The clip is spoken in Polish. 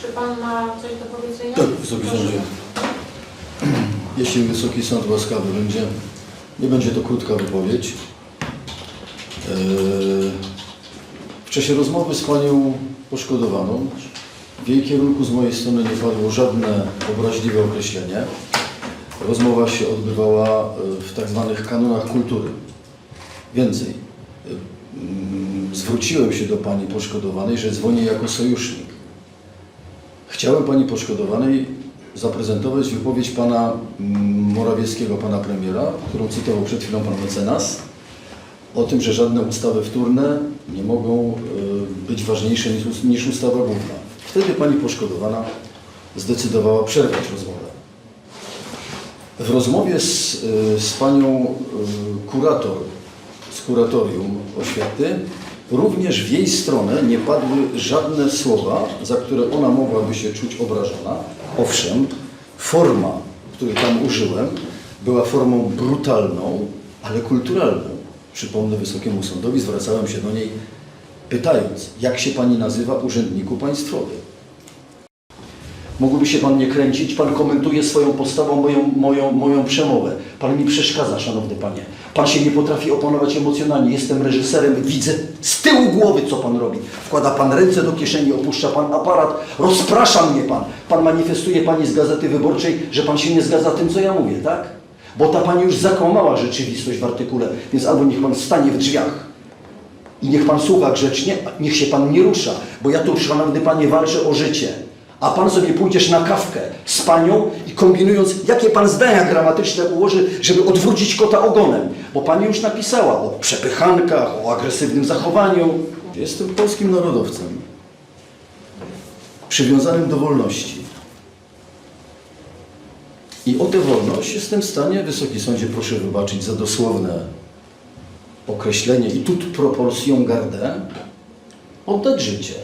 Czy pan ma coś do powiedzenia? Tak, Wysoki Proszę. Sądzie. Jeśli Wysoki Sąd łaskawy będzie, nie będzie to krótka wypowiedź. Eee, czasie rozmowy z Panią poszkodowaną w jej kierunku z mojej strony nie padło żadne obraźliwe określenie. Rozmowa się odbywała e, w tak zwanych kanonach kultury. Więcej, e, zwróciłem się do Pani poszkodowanej, że dzwonię jako sojusznik. Chciałem Pani poszkodowanej zaprezentować wypowiedź Pana mm, Morawieckiego, Pana Premiera, którą cytował przed chwilą Pan Mecenas, o tym, że żadne ustawy wtórne nie mogą y, być ważniejsze niż, ustawa główna. Wtedy Pani poszkodowana zdecydowała przerwać rozmowę. W rozmowie z, y, z Panią y, kurator z kuratorium oświaty również w jej stronę nie padły żadne słowa, za które ona mogłaby się czuć obrażona. Owszem, forma, której tam użyłem, była formą brutalną, ale kulturalną. Przypomnę Wysokiemu Sądowi, zwracałem się do niej pytając, jak się Pani nazywa urzędniku państwowy? Mógłby się Pan nie kręcić, Pan komentuje swoją postawą moją, moją, moją przemowę. Pan mi przeszkadza, Szanowny Panie. Pan się nie potrafi opanować emocjonalnie. Jestem reżyserem, widzę z tyłu głowy, co Pan robi. Wkłada Pan ręce do kieszeni, opuszcza Pan aparat, rozprasza mnie Pan. Pan manifestuje Pani z Gazety Wyborczej, że Pan się nie zgadza tym, co ja mówię, tak? Bo ta Pani już zakłamała rzeczywistość w artykule, więc albo niech Pan stanie w drzwiach, i niech Pan słucha grzecznie, niech się Pan nie rusza, bo ja tu, Szanowny Panie, walczę o życie. A Pan sobie pójdziesz na kawkę z Panią i kombinując, jakie Pan zdania gramatyczne ułoży, żeby odwrócić kota ogonem. Bo Pani już napisała o przepychankach, o agresywnym zachowaniu. Jestem polskim narodowcem, przywiązanym do wolności. I o tę wolność jestem w stanie, Wysoki Sądzie, proszę wybaczyć za dosłowne określenie i tut proporcją gardę, oddać życie.